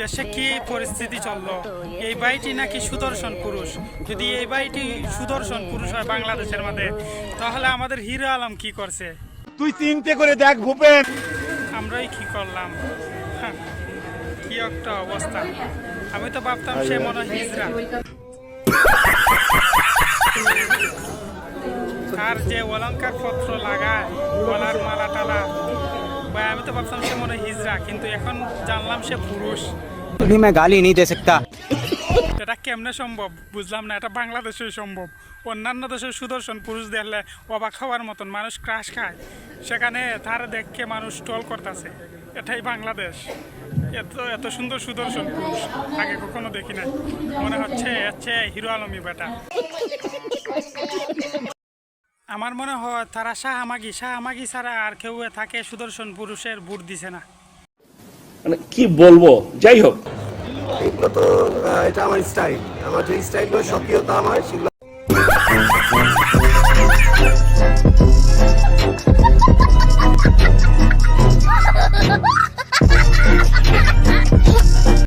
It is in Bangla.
দেশে কি পরিস্থিতি চলল? এই বাড়িটি নাকি সুদর্শন পুরুষ? যদি এই বাড়িটি সুদর্শন পুরুষ হয় বাংলাদেশের মধ্যে তাহলে আমাদের হিরো আলম কি করছে? তুই চিনতে করে দেখ ভূপেন। আমরাই কি করলাম? কি একটা অবস্থা। আমি তো ভাবতাম সে মনে হিজরা আর যে অলঙ্কার পত্র লাগায় গলার মালা টালা ভাই আমি তো ভাবতাম সে মনে হয় হিজরা কিন্তু এখন জানলাম সে পুরুষ अभी मैं गाली नहीं दे सकता এটা কেমনে সম্ভব বুঝলাম না এটা বাংলাদেশে সম্ভব অন্যান্য দেশের সুদর্শন পুরুষ দেখলে অবাক হওয়ার মতন মানুষ ক্রাশ খায় সেখানে তার দেখকে মানুষ টল করতেছে এটাই বাংলাদেশ এত এত সুন্দর সুদর্শন পুরুষ আগে কখনো দেখি নাই মনে হচ্ছে হচ্ছে হিরো আলমী বেটা আমার মনে হয় তারা শাহামাগি শাহামাগি ছাড়া আর কেউ থাকে সুদর্শন পুরুষের ভোট দিছে না। মানে কি বলব? যাই হোক। এগুলো তো এটা আমার স্টাইল আমার যে স্টাইলগুলো স্বকীয়তা আমার সেগুলো